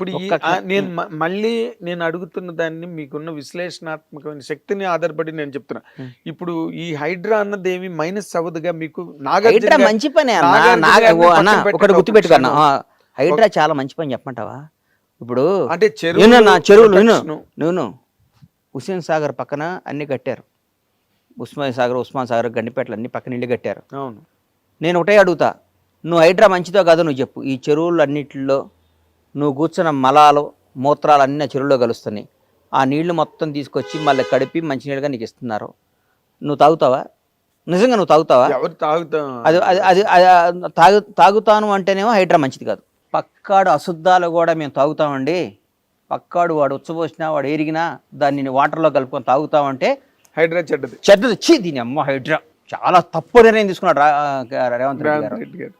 ఇప్పుడు నేను మళ్ళీ నేను అడుగుతున్న దాన్ని మీకున్న విశ్లేషణాత్మకమైన శక్తిని ఆధారపడి నేను చెప్తున్నా. ఇప్పుడు ఈ హైడ్రా అన్నది ఏమి మైనస్ అవ్వదుగా మీకు నాగార్జున మంచి పని ఒకటి గుర్తుపెట్టుకున్నా హైడ్రా చాలా మంచి పని చెప్పమంటావా? ఇప్పుడు అంటే నా చెరువులు. నేను హుస్సేన్ సాగర్ పక్కన అన్ని కట్టారు. ఉస్మాన్ సాగర్ ఉస్మాన్ సాగర్ గండిపేటలు అన్ని పక్కన ఇల్లు కట్టారు. అవును. నేను ఒకటే అడుగుతా. నువ్వు హైడ్రా మంచిదో కాదో నువ్వు చెప్పు. ఈ చెరువులు అన్నిటిలో నువ్వు కూర్చున్న మలాలు మూత్రాలు అన్ని చెరువులో కలుస్తున్నాయి. ఆ నీళ్ళు మొత్తం తీసుకొచ్చి మళ్ళీ కడిపి మంచినీళ్ళుగా నీకు ఇస్తున్నారు. నువ్వు తాగుతావా? నిజంగా నువ్వు తాగుతావా? ఎవరు తాగుతాం? అది అది అది తాగు తాగుతాను అంటేనేమో హైడ్రా మంచిది కాదు. పక్కాడు అశుద్ధాలు కూడా మేము తాగుతామండి. పక్కాడు వాడు ఉచ్చబోసినా వాడు ఎరిగినా దాన్ని వాటర్లో కలుపుకొని తాగుతామంటే హైడ్రా చెడ్డది. చెడ్డది. వచ్చి దీని అమ్మ హైడ్రా. చాలా తప్పు నిర్ణయం తీసుకున్నాడు రేవంత్ రెడ్డి గారు.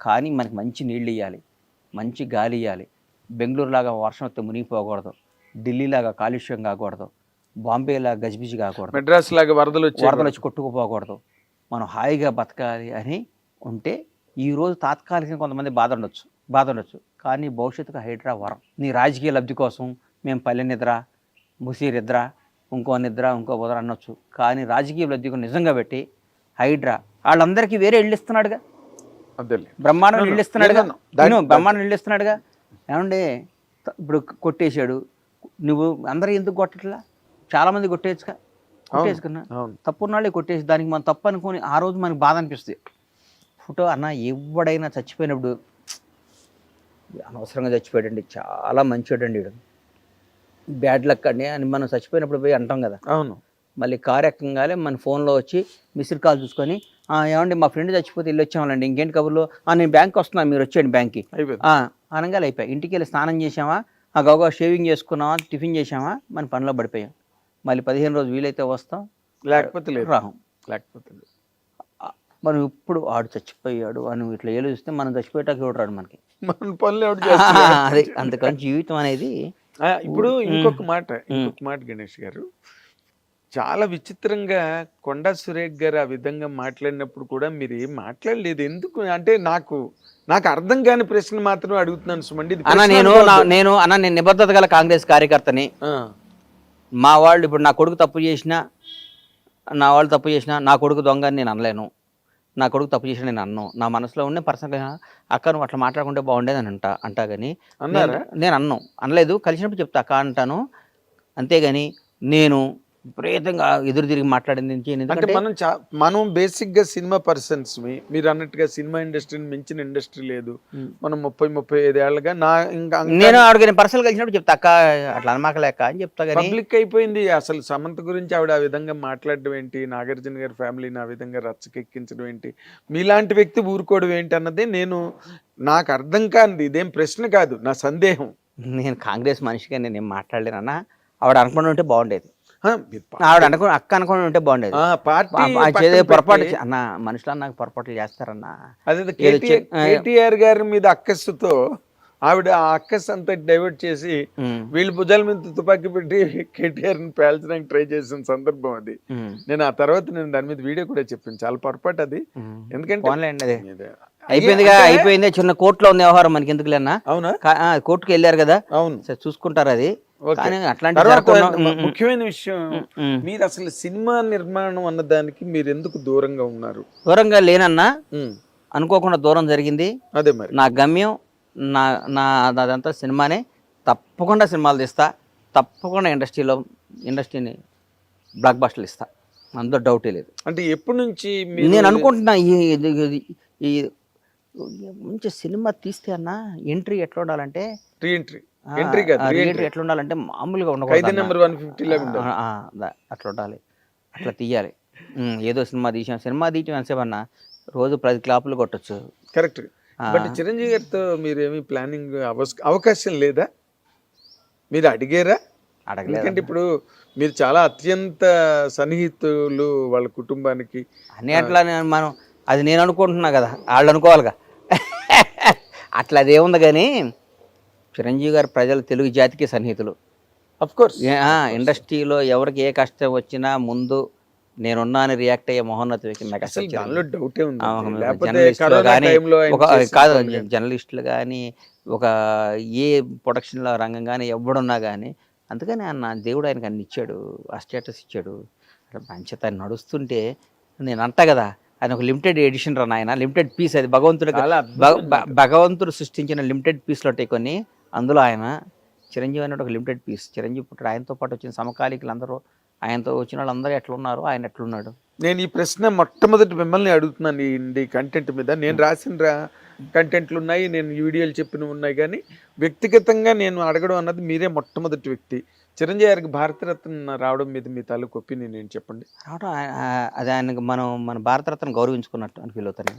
కానీ మనకి మంచి నీళ్ళు ఇవ్వాలి మంచి గాలి ఇవ్వాలి బెంగళూరు లాగా వర్షం వస్తే మునిగిపోకూడదు. ఢిల్లీ లాగా కాలుష్యం కాకూడదు. బాంబే లాగా గజిబిజి కాకూడదు. మెడ్రాస్ లాగా వరదలు వచ్చాయి వరదలు వచ్చి కొట్టుకుపోకూడదు. మనం హాయిగా బతకాలి అని ఉంటే ఈ రోజు తాత్కాలికంగా కొంతమంది బాధ ఉండొచ్చు బాధ ఉండొచ్చు కానీ భవిష్యత్తుకు హైడ్రా వరం. నీ రాజకీయ లబ్ధి కోసం మేము పల్లె నిద్ర ముసీ నిద్ర ఇంకో నిద్ర ఇంకో బుధర అనొచ్చు. కానీ రాజకీయ లబ్ధి నిజంగా పెట్టి హైడ్రా. వాళ్ళందరికీ వేరే ఇళ్ళు ఇస్తున్నాడుగా. బ్రహ్మాండం. That- నేను బ్రహ్మాండం ఇళ్ళు ఇస్తున్నాడుగా ఏమండి ఇప్పుడు కొట్టేశాడు. నువ్వు అందరూ ఎందుకు కొట్టట్లా? చాలా మంది కొట్టేయచ్చుగా కొట్టేసుకున్నా అవును. తప్పున్నాళ్ళే కొట్టేసి దానికి మనం తప్పు అనుకొని ఆ రోజు మనకి బాధ అనిపిస్తుంది. ఫోటో అన్న ఎవడైనా చచ్చిపోయినప్పుడు అనవసరంగా చచ్చిపోయాడండి. చాలా మంచివాడండి వీడు బ్యాడ్ లక్ అండి. అని మనం చచ్చిపోయినప్పుడు పోయి అంటాం కదా. అవును. మళ్ళీ కార్ ఎక్కంగానే మన ఫోన్లో వచ్చి మిస్డ్ కాల్ చూసుకొని "ఆ, ఏమండి మా ఫ్రెండ్ చచ్చిపోతే వెళ్ళి వచ్చామండి ఇంకేంటి కబుర్లు? "ఆ, నేను బ్యాంక్ వస్తున్నాను మీరు వచ్చేయండి బ్యాంక్కి. అనగానే అయిపోయాయి. ఇంటికి వెళ్ళి స్నానం చేసామా ఆ గౌగా షేవింగ్ చేసుకున్నామా? టిఫిన్ చేసామా మన పనిలో పడిపోయాం. మళ్ళీ పదిహేను రోజు వీలైతే వస్తాం. లేకపోతే లేదు. రాహం. లేకపోతే మనం ఇప్పుడు ఆడు చచ్చిపోయాడు అని ఇట్లా ఏలు చూస్తే మనం చచ్చిపోయేటాకి ఎవడు మనకి? మన పనులు అదే అందుకని జీవితం అనేది ఇప్పుడు ఇంకొక మాట ఇంకొక మాట గణేష్ గారు. చాలా విచిత్రంగా కొండా సురేఖ్ గారు ఆ విధంగా మాట్లాడినప్పుడు కూడా మీరు ఏం మాట్లాడలేదు. ఎందుకు? అంటే నాకు నాకు అర్థం కాని ప్రశ్న మాత్రం అడుగుతున్నాను సుమండి. అన్న నేను నేను అన్న నేను నిబద్ధత గల కాంగ్రెస్ కార్యకర్తని. మా వాళ్ళు ఇప్పుడు నా కొడుకు తప్పు చేసినా నా వాళ్ళు తప్పు చేసినా నా కొడుకు దొంగ అని నేను అనలేను. నా కొడుకు తప్పు చేసినా నేను అన్ను. నా మనసులో ఉండే పర్సనల్గా అక్క నువ్వు అట్లా మాట్లాడుకుంటే బాగుండేది అని అంటా అంటా కానీ నేను అన్ను. అనలేదు. కలిసినప్పుడు చెప్తా అక్క అంటాను. అంతేగాని నేను విపరీతంగా ఎదురు తిరిగి మాట్లాడింది? అంటే మనం మనం బేసిక్గా సినిమా పర్సన్స్ మీరు అన్నట్టుగా సినిమా ఇండస్ట్రీని మించిన ఇండస్ట్రీ లేదు. మనం ముప్పై ముప్పై ఐదు ఏళ్ళగా నా ఇంకా నేను ఆవిడకి నేను పర్సనల్ కలిసినప్పుడు చెప్తా అక్క అట్లా అనమాకలేక అని చెప్తా కానీ పబ్లిక్ అయిపోయింది. అసలు సమంత గురించి ఆవిడ ఆ విధంగా మాట్లాడడం ఏంటి? నాగార్జున గారి ఫ్యామిలీని ఆ విధంగా రచ్చకెక్కించడం ఏంటి? మీలాంటి వ్యక్తి ఊరుకోవడం ఏంటి అన్నదే నేను నాకు అర్థం కానిది. ఇదేం ప్రశ్న కాదు నా సందేహం. నేను కాంగ్రెస్ మనిషిగా నేను ఏం మాట్లాడలేను అన్న ఆవిడ అనుకుని ఉంటే బాగుండేది. ఆవిడ అనుకుని అక్క అనుకుని ఉంటే బాగుండేది. పొరపాటు అన్న మనుషులు నాకు పొరపాట్లు చేస్తారన్న. అదే కేటీఆర్ గారి మీద అక్కస్సుతో ఆవిడ ఆ అక్కస్ అంతా డైవర్ట్ చేసి వీళ్ళు భుజాల మీద తుపాకీ పెట్టి కేటీఆర్ని పేల్చడానికి ట్రై చేసిన సందర్భం అది. నేను ఆ తర్వాత నేను దాని మీద వీడియో కూడా చెప్పాను. చాలా పొరపాటు అది. ఎందుకంటే. అయిపోయిందిగా అయిపోయింది. చిన్న కోర్టులో ఉంది వ్యవహారం మనకి ఎందుకులేనా అవునా? కా- ఆ, కోర్టుకి వెళ్ళారు కదా? అవును. సరే, చూసుకుంటారు అది. కానీ అట్లాంటి ముఖ్యమైన విషయం. మీరు అసలు సినిమా నిర్మాణం అన్న దానికి మీరు ఎందుకు దూరంగా ఉన్నారు? దూరంగా లేనన్నా అనుకోకుండా దూరం జరిగింది. అదే మరి. నా గమ్యం నా నా అదంతా సినిమానే. తప్పకుండా సినిమాలు తీస్తా. తప్పకుండా ఇండస్ట్రీలో ఇండస్ట్రీని బ్లాక్ బస్టర్లు ఇస్తా. అందులో డౌటే లేదు. అంటే ఎప్పటి నుంచి నేను అనుకుంటున్నా ఈ మంచి సినిమా తీస్తే అన్న ఎంట్రీ ఎట్లా ఉండాలంటే రీఎంట్రీ ఆ, ఎంట్రీ కాదు ఎట్లా ఉండాలంటే మామూలుగా ఉండకూడదు. నెంబర్ వన్ ఫిఫ్టీ దా- అట్లా ఉండాలి. అట్లా తీయాలి. ఏదో సినిమా తీసాం సినిమా తీయటం ఎంతసేపు అన్న రోజు పది క్లాపులు కొట్టచ్చు. కరెక్ట్. బట్ చిరంజీవి గారితో మీరు ఏమి ప్లానింగ్ అవకాశం లేదా? మీరు అడిగారా? అడగలేదు ఎందుకంటే ఇప్పుడు మీరు చాలా అత్యంత సన్నిహితులు వాళ్ళ కుటుంబానికి. అన్ని అట్లా మనం అది నేను అనుకుంటున్నా కదా. వాళ్ళు అనుకోవాలిగా. అట్లా అదేముంది కానీ చిరంజీవి గారు ప్రజలు తెలుగు జాతికి సన్నిహితులు. కోర్స్ ఇండస్ట్రీలో ఎవరికి ఏ కష్టం వచ్చినా ముందు నేనున్నా అని రియాక్ట్ అయ్యే మహోన్నత వ్యక్తి కాదు. జర్నలిస్టులు కానీ ఒక ఏ ప్రొడక్షన్ల రంగం కానీ ఎవడున్నా కానీ అందుకని ఆయన దేవుడు ఆయనకు అన్ని ఇచ్చాడు ఆ స్టేటస్ ఇచ్చాడు. మంచిత ఆయన నడుస్తుంటే నేను అంటా కదా ఆయన ఒక లిమిటెడ్ ఎడిషన్ రా ఆయన లిమిటెడ్ పీస్ అది భగవంతుడు భగవంతుడు సృష్టించిన లిమిటెడ్ పీస్లు ఉంటాయి కొన్ని అందులో ఆయన చిరంజీవి అనేది ఒక లిమిటెడ్ పీస్ చిరంజీవి పుట్టాడు. ఆయనతో పాటు వచ్చిన సమకాలీకులు అందరూ ఆయనతో వచ్చిన వాళ్ళందరూ ఎట్లున్నారు ఆయన ఎట్లున్నాడు? నేను ఈ ప్రశ్న మొట్టమొదటి మిమ్మల్ని అడుగుతున్నాను ఈ కంటెంట్ మీద. నేను రాసిన రా కంటెంట్లు ఉన్నాయి నేను వీడియోలు చెప్పినవి ఉన్నాయి కానీ వ్యక్తిగతంగా నేను అడగడం అన్నది మీరే మొట్టమొదటి వ్యక్తి. చిరంజీవి గారికి భారతరత్న రావడం మీద మీ తాలూకు ఒపీనియన్ నేను చెప్పండి? రావడం అది ఆయనకు మనం మన భారతరత్న గౌరవించుకున్నట్టు అని ఫీల్ అవుతాను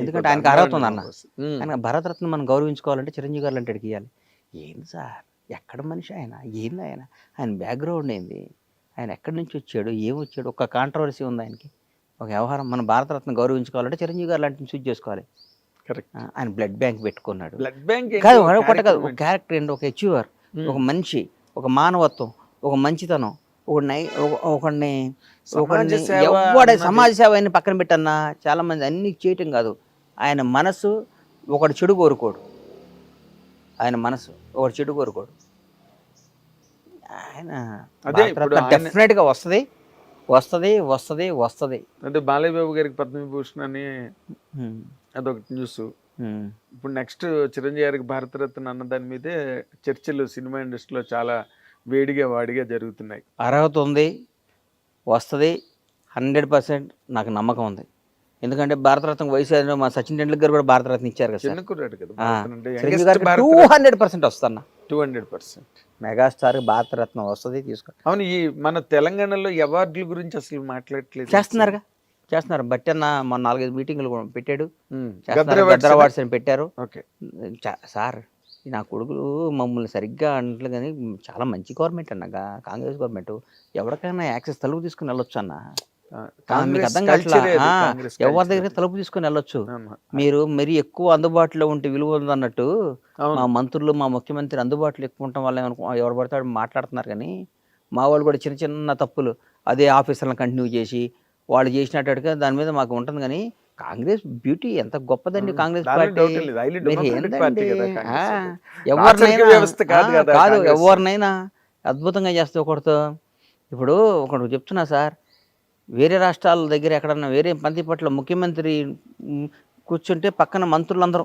ఎందుకంటే ఆయనకు అర్హత ఉంది అన్న. ఆయన భారతరత్న మనం గౌరవించుకోవాలంటే చిరంజీవి గారు అంటే ఇవ్వాలి ఏంది సార్? ఎక్కడ మనిషి ఆయన? ఏంది ఆయన? ఆయన బ్యాక్గ్రౌండ్ ఏంది? ఆయన ఎక్కడి నుంచి వచ్చాడు? ఏం వచ్చాడు? ఒక కాంట్రవర్సీ ఉంది ఆయనకి. ఒక వ్యవహారం మన భారతరత్న గౌరవించుకోవాలంటే చిరంజీవి గారు లాంటిని చూస్ చేసుకోవాలి. ఆయన బ్లడ్ బ్యాంక్ పెట్టుకున్నాడు. బ్లడ్ బ్యాంక్ కాదు ఒకటి కాదు ఒక క్యారెక్టర్ ఏంటి ఒక అచీవర్ ఒక మనిషి ఒక మానవత్వం ఒక మంచితనం ఒక నై ఒక- ఒకడిని సమాజ ఒకడిని ఎవడ అన్నది- సమాజ సేవ అని పక్కన పెట్టన్నా చాలా మంది అన్ని చేయటం కాదు. ఆయన మనసు ఒకడు చెడు కోరుకోడు. ఆయన మనసు ఒకడు చెడు కోరుకోడు. ఆయన అదే ఇప్పుడు ఆయన- డెఫినెట్గా వస్తుంది. వస్తుంది వస్తుంది వస్తుంది. అంటే బాలయ్య బాబు గారికి పద్మవిభూషణ్ అని అదొకటి న్యూస్. ఇప్పుడు నెక్స్ట్ చిరంజీవి గారికి భారతరత్న అన్న దాని మీదే చర్చలు సినిమా ఇండస్ట్రీలో చాలా వేడిగా వాడిగా జరుగుతున్నాయి. అర్హత ఉంది వస్తుంది హండ్రెడ్ పర్సెంట్ నాకు నమ్మకం ఉంది. ఎందుకంటే భారతరత్న వయసు మా సచిన్ టెండూల్కర్ కూడా భారతరత్న ఇచ్చారు కదా సార్. చిన్న కుర్రాడు కదా టూ హండ్రెడ్ పర్సెంట్ వస్తున్నా two hundred percent. Megastar Bharat Ratna వస్తుంది తీసుకో. అవును ఈ మన తెలంగాణలో అవార్డుల గురించి అసలు మాట్లాడట్లేదు. చేస్తున్నారుగా చేస్తున్నారు. బట్టి అన్న మొన్న నాలుగైదు మీటింగ్లు కూడా పెట్టాడు. అవార్డ్స్ అని పెట్టారు. సార్ నా కొడుకులు మమ్మల్ని సరిగ్గా అంటలు కానీ చాలా మంచి గవర్నమెంట్ అన్నగా కాంగ్రెస్ గవర్నమెంట్. ఎవరికైనా యాక్సెస్ తలుపు తీసుకుని వెళ్ళొచ్చు అన్న. మీకు అర్థం కావట్లా ఎవరి దగ్గర. తలుపు తీసుకుని వెళ్ళొచ్చు. మీరు మరి ఎక్కువ అందుబాటులో ఉంటే విలువ ఉందన్నట్టు. మా మంత్రులు మా ముఖ్యమంత్రి అందుబాటులో ఎక్కువ ఉండటం వల్ల ఎవరు పడతాడు మాట్లాడుతున్నారు కానీ మా వాళ్ళు కూడా చిన్న చిన్న తప్పులు అదే ఆఫీసర్లను కంటిన్యూ చేసి వాళ్ళు చేసినట్టుగా దాని మీద మాకు ఉంటుంది కానీ కాంగ్రెస్ బ్యూటీ ఎంత గొప్పదండి. కాంగ్రెస్ పార్టీ. ఎవరినైనా కాదు. ఎవరినైనా అద్భుతంగా చేస్తే ఒకటితో ఇప్పుడు ఒకటి చెప్తున్నా సార్ వేరే రాష్ట్రాల దగ్గర ఎక్కడన్నా వేరే పంతి పట్ల ముఖ్యమంత్రి కూర్చుంటే పక్కన మంత్రులందరూ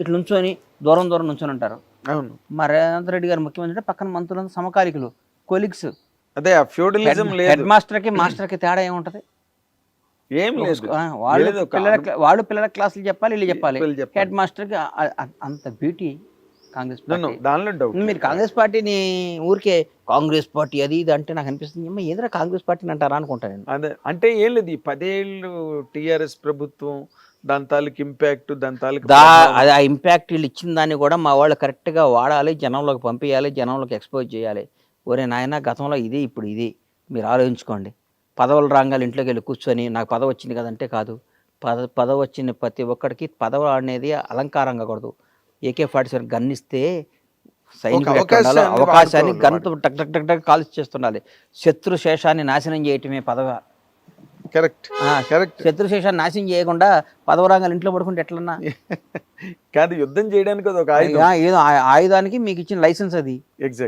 ఇట్లా నుంచొని దూరం దూరం నుంచొని ఉంటారు. అవును. మా రేవంత్ రెడ్డి గారు ముఖ్యమంత్రి అంటే పక్కన మంత్రులందరూ సమకాలికులు కొలిగ్స్ అదే ఫ్యూడలిజం హెడ్ మాస్టర్కి మాస్టర్కి తేడా ఏముంటుంది? ఏం లేదు. వాళ్ళు పిల్లల వాళ్ళు పిల్లల క్లాసులు చెప్పాలి వీళ్ళు చెప్పాలి. హెడ్ మాస్టర్కి అంత బ్యూటీ కాంగ్రెస్ దానిలో డౌట్ మీరు కాంగ్రెస్ పార్టీని ఊరికే కాంగ్రెస్ పార్టీ అది ఇది అంటే నాకు అనిపిస్తుంది. ఏదైనా కాంగ్రెస్ పార్టీని అంటారా అనుకుంటా నేను. అదే అంటే ఏం లేదు ఈ పదేళ్ళు టిఆర్ఎస్ ప్రభుత్వం దాని తాలూకు ఇంపాక్ట్ దాని తాలూకు ఆ ఇంపాక్ట్ వీళ్ళు ఇచ్చిన దాన్ని కూడా మా వాళ్ళు కరెక్ట్గా వాడాలి జనంలోకి పంపించాలి జనంలోకి ఎక్స్పోజ్ చేయాలి. ఒరే నాయన గతంలో ఇది ఇప్పుడు ఇది. మీరు ఆలోచించుకోండి. పదవులు రాగాలి ఇంట్లోకి వెళ్ళి కూర్చొని నాకు పదవి వచ్చింది కదంటే కాదు. పద పదవి వచ్చిన ప్రతి ఒక్కడికి పదవి అనేది అలంకారంగా కూడదు. ఏకే ఫార్టీ సెవెన్ గన్ ఇస్తే ఎట్లా అవకాశాన్ని గన్తో టక్ టక్ టక్ టక్ కాల్చి చేస్తుండాలి. శత్రు శేషాన్ని నాశనం చేయటమే పదవి. కరెక్ట్. కరెక్ట్. శత్రుశేషాన్ని నాశనం చేయకుండా పదవరాంగాలు ఇంట్లో పడుకుంటే ఎట్లన్నా? కాదు యుద్ధం చేయడానికి ఒక ఏదో ఆయుధానికి మీకు ఇచ్చిన లైసెన్స్ అది.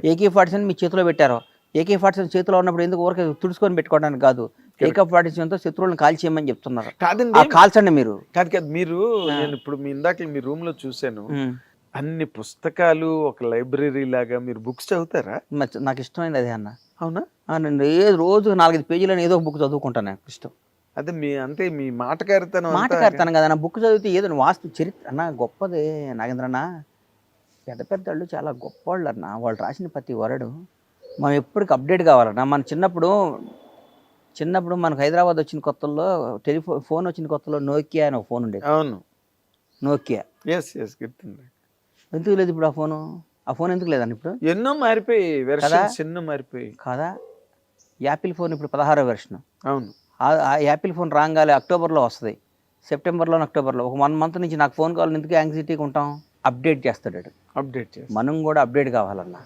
ఏకే ఫార్టీ మీ చేతిలో పెట్టారు. ఏకే ఫార్టీ సెవెన్ చేతిలో ఉన్నప్పుడు ఎందుకు ఊరికే తుడుచుకొని పెట్టుకోవడానికి కాదు? ఏకే ఫార్టీ సెవెన్తో శత్రువులను కాల్చేయమని చెప్తున్నారు. కాదండి కాల్చండి మీరు. కాదు కాదు మీరు నేను ఇప్పుడు మీ ఇందాక మీ రూమ్లో చూశాను. అన్ని పుస్తకాలు ఒక లైబ్రరీ లాగా మీరు బుక్స్ చదువుతారా? నాకు ఇష్టమైంది అదే అన్న. అవునా? నేను ఏ రోజు నాలుగైదు పేజీలను ఏదో ఒక బుక్ చదువుకుంటాను నాకు ఇష్టం. అదే మీ అంతే మీ మాటకారితనం అంతా మాటకాడతాను కదా నా బుక్ చదివితే ఏదో వాస్తు చరిత్ర. అన్న గొప్పదే నాగేంద్రన్న. పెద్ద పెద్ద వాళ్ళు చాలా గొప్పవాళ్ళు అన్న వాళ్ళు రాసిన ప్రతి వరడు మనం ఎప్పటికి అప్డేట్ కావాలన్న మన చిన్నప్పుడు చిన్నప్పుడు మనకు హైదరాబాద్ వచ్చిన కొత్తల్లో టెలిఫోన్ ఫోన్ వచ్చిన కొత్తలో నోకియా అని ఒక ఫోన్ ఉండేది. అవును. నోకియా. ఎస్ ఎస్ గుర్తుంది. ఎందుకు లేదు ఇప్పుడు ఆ ఫోను? ఆ ఫోన్ ఎందుకు లేదండి ఇప్పుడు? ఎన్నో మారిపోయి వెర్షన్స్ ఎన్నో మారిపోయి. కాదా? యాపిల్ ఫోన్ ఇప్పుడు పదహారో వెర్షన్ అవును. ఆ- యాపిల్ ఫోన్ రాగానే అక్టోబర్లో వస్తుంది. సెప్టెంబర్లో అక్టోబర్లో. ఒక వన్ మంత్ నుంచి నాకు ఫోన్ కావాలి ఎందుకు యాంగ్జైటీగా ఉంటాం? అప్డేట్ చేస్తాడు. అప్డేట్ మనం కూడా అప్డేట్ కావాలన్నా.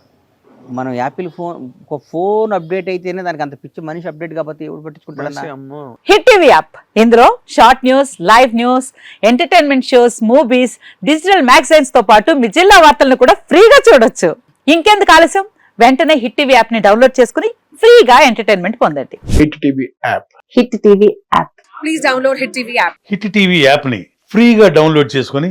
మనం యాపిల్ ఫోన్ ఒక ఫోన్ అప్డేట్ అయితేనే దానికి అంత పిచ్చి మనిషి అప్డేట్ పట్టించుకుంటాడన్నా? మనిషి అమ్మో. Hit TV app. ఇందులో short news live news entertainment shows movies digital మ్యాగజైన్స్తో పాటు మీ జిల్లా వార్తలను కూడా ఫ్రీగా చూడొచ్చు. ఇంకెందుకు ఆలస్యం? వెంటనే హిట్ టీవీ యాప్ని డౌన్లోడ్ చేసుకుని ఫ్రీగా ఎంటర్టైన్మెంట్ పొందండి. Hit TV app. Hit TV app. Hit TV యాప్ని ఫ్రీగా డౌన్లోడ్ చేసుకొని